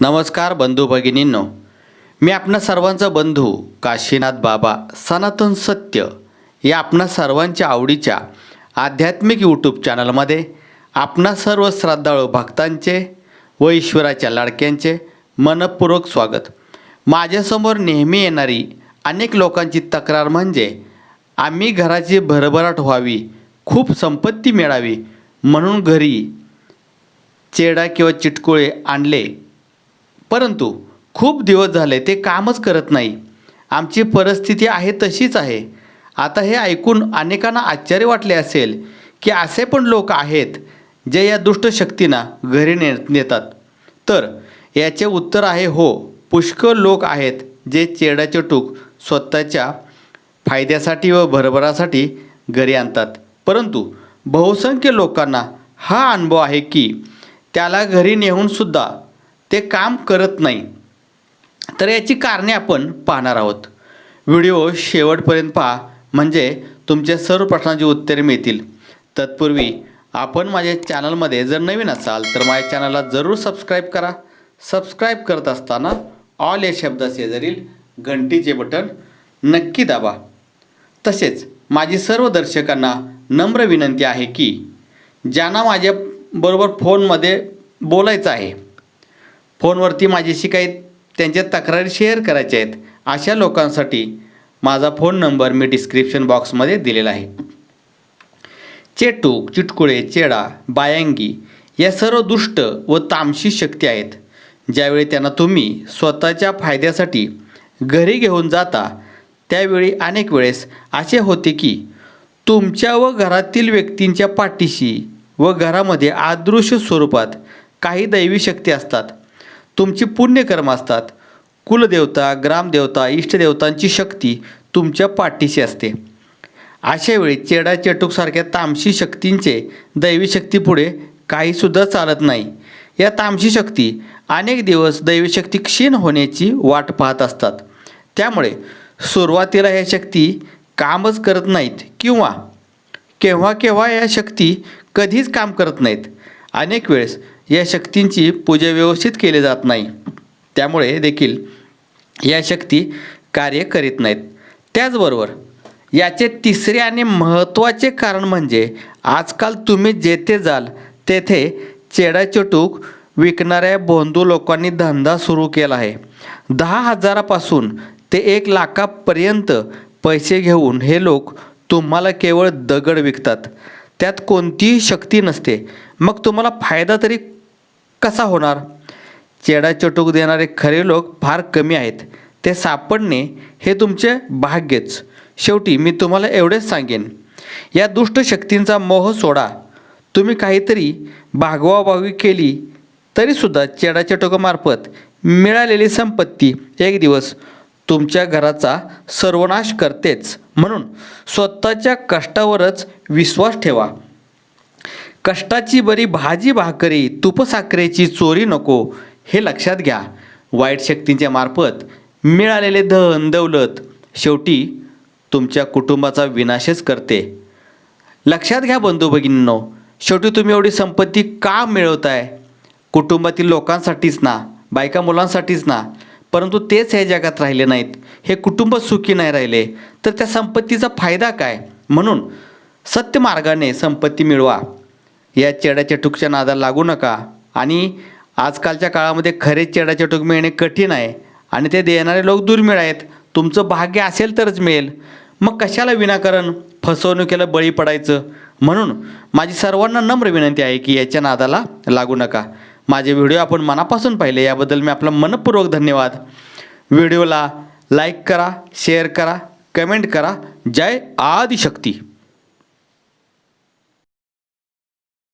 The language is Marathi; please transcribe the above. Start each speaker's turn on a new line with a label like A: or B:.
A: नमस्कार बंधू भगिनींनो. मी आपणा सर्वांचा बंधू काशीनाथ बाबा सनातन सत्य या आपणा सर्वांच्या आवडीच्या आध्यात्मिक यूट्यूब चॅनलमध्ये आपणा सर्व श्रद्धाळू भक्तांचे व ईश्वराच्या लाडक्यांचे मनपूर्वक स्वागत. माझ्यासमोर नेहमी येणारी अनेक लोकांची तक्रार म्हणजे आम्ही घराची भरभराट व्हावी खूप संपत्ती मिळावी म्हणून घरी चेडा किंवा चिटकुळे आणले परंतु खूप दिवस झाले ते कामच करत नाही. आमची परिस्थिती आहे तशीच आहे. आता हे ऐकून अनेकांना आश्चर्य वाटले असेल की असे पण लोक आहेत जे या दुष्ट शक्तींना घरी ने नेतात. तर याचे उत्तर आहे हो पुष्कळ लोक आहेत जे चेडाचे टूक स्वतःच्या फायद्यासाठी व भरभरासाठी घरी आणतात. परंतु बहुसंख्य लोकांना हा अनुभव आहे की त्याला घरी नेऊनसुद्धा ते काम करत नाही. तर याची कारणे आपण पाहणार आहोत. व्हिडिओ शेवटपर्यंत पहा. म्हणजे तुमच्या सर्व प्रश्नांची उत्तरे मिळतील. तत्पूर्वी आपण माझ्या चॅनलमध्ये जर नवीन असाल तर माझ्या चॅनलला जरूर सबस्क्राईब करा. सबस्क्राईब करत असताना ऑल या शब्दाशेजारील घंटीचे बटन नक्की दाबा. तसेच माझी सर्व दर्शकांना नम्र विनंती आहे की ज्यांना माझ्याबरोबर फोनमध्ये बोलायचं आहे फोनवरती माझ्याशी काही त्यांच्या तक्रारी शेअर करायच्या आहेत. अशा लोकांसाठी माझा फोन नंबर मी डिस्क्रिप्शन बॉक्समध्ये दिलेला आहे. चेटूक चिटकुळे चेडा बायांगी या सर्व दुष्ट व तामशी शक्ती आहेत. ज्यावेळी त्यांना तुम्ही स्वतःच्या फायद्यासाठी घरी घेऊन जाता त्यावेळी अनेक वेळेस असे होते की तुमच्या व घरातील व्यक्तींच्या पाठीशी व घरामध्ये आदृश्य स्वरूपात काही दैवी शक्ती असतात. तुमची पुण्यकर्म असतात. कुलदेवता ग्रामदेवता इष्टदेवतांची शक्ती तुमच्या पाठीशी असते. अशा वेळी चेडा चेटूकसारख्या तामशी शक्तींचे दैवी शक्तीपुढे काहीसुद्धा चालत नाही. या तामशी शक्ती अनेक दिवस दैवी शक्ती क्षीण होण्याची वाट पाहत असतात. त्यामुळे सुरुवातीला ह्या शक्ती कामच करत नाहीत किंवा केव्हा केव्हा या शक्ती कधीच काम करत नाहीत. अनेक वेळेस या शक्तींची पूजा व्यवस्थित केली जात नाही. त्यामुळे देखील या शक्ती कार्य करीत नाहीत. त्याचबरोबर याचे तिसरे आणि महत्त्वाचे कारण म्हणजे आजकाल तुम्ही जेथे जाल तेथे चेडाचेटूक विकणाऱ्या बोंधू लोकांनी धंदा सुरू केला आहे. दहा हजारापासून ते एक लाखापर्यंत पैसे घेऊन हे लोक तुम्हाला केवळ दगड विकतात. त्यात कोणतीही शक्ती नसते. मग तुम्हाला फायदा तरी कसा होणार? चेडा चटूक देणारे खरे लोक फार कमी आहेत. ते सापडणे हे तुमचे भाग्यच. शेवटी मी तुम्हाला एवढेच सांगेन. या दुष्ट शक्तींचा मोह सोडा. तुम्ही काहीतरी भागवाभावी केली तरीसुद्धा चेडाचटोकामार्फत मिळालेली संपत्ती एक दिवस तुमच्या घराचा सर्वनाश करतेच. म्हणून स्वतःच्या कष्टावरच विश्वास ठेवा. कष्टाची बरी भाजी भाकरी तुपसाखरेची चोरी नको हे लक्षात घ्या. वाईट शक्तींच्या मार्फत मिळालेले धन दौलत शेवटी तुमच्या कुटुंबाचा विनाशच करते. लक्षात घ्या बंधू भगिनींनो शेवटी तुम्ही एवढी संपत्ती का मिळवताय? कुटुंबातील लोकांसाठीच ना बायका मुलांसाठीच ना परंतु तेच ह्या जगात राहिले नाहीत. हे कुटुंब सुखी नाही राहिले. तर त्या संपत्तीचा फायदा काय? म्हणून सत्य मार्गाने संपत्ती मिळवा. या चेड्याच्या टूकच्या नादाला लागू नका. आणि आजकालच्या काळामध्ये खरे चेडाचे टूक मिळणे कठीण आहे. आणि ते देणारे लोक दुर्मिळ आहेत. तुमचं भाग्य असेल तरच मिळेल. मग कशाला विनाकारण फसवणुकीला बळी पडायचं? म्हणून माझी सर्वांना नम्र विनंती आहे की याच्या नादाला लागू नका. माझे व्हिडिओ आपण मनापासून पाहिले याबद्दल मी आपला मनपूर्वक धन्यवाद. व्हिडिओला लाईक करा शेअर करा कमेंट करा. जय आदिशक्ती.